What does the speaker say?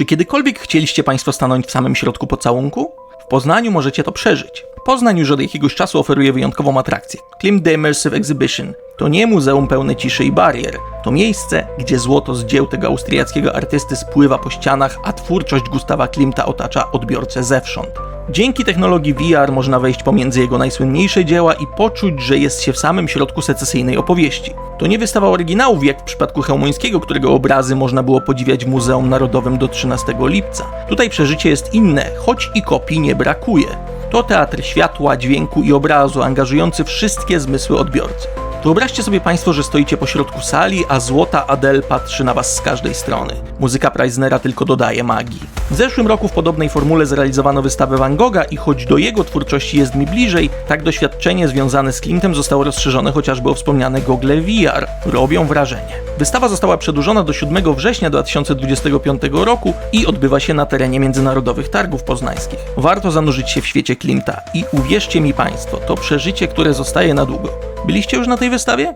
Czy kiedykolwiek chcieliście Państwo stanąć w samym środku pocałunku? W Poznaniu możecie to przeżyć. Poznań już od jakiegoś czasu oferuje wyjątkową atrakcję. Klim The Immersive Exhibition. To nie muzeum pełne ciszy i barier. To miejsce, gdzie złoto z dzieł tego austriackiego artysty spływa po ścianach, a twórczość Gustawa Klimta otacza odbiorcę zewsząd. Dzięki technologii VR można wejść pomiędzy jego najsłynniejsze dzieła i poczuć, że jest się w samym środku secesyjnej opowieści. To nie wystawa oryginałów jak w przypadku Chełmońskiego, którego obrazy można było podziwiać w Muzeum Narodowym do 13 lipca. Tutaj przeżycie jest inne, choć i kopii nie brakuje. To teatr światła, dźwięku i obrazu, angażujący wszystkie zmysły odbiorcy. Wyobraźcie sobie Państwo, że stoicie pośrodku sali, a złota Adele patrzy na Was z każdej strony. Muzyka Preisnera tylko dodaje magii. W zeszłym roku w podobnej formule zrealizowano wystawę Van Gogha i choć do jego twórczości jest mi bliżej, tak doświadczenie związane z Klintem zostało rozszerzone chociażby o wspomniane gogle VR. Robią wrażenie. Wystawa została przedłużona do 7 września 2025 roku i odbywa się na terenie Międzynarodowych Targów Poznańskich. Warto zanurzyć się w świecie Klimta i uwierzcie mi Państwo, to przeżycie, które zostaje na długo. Byliście już na tej wystawie?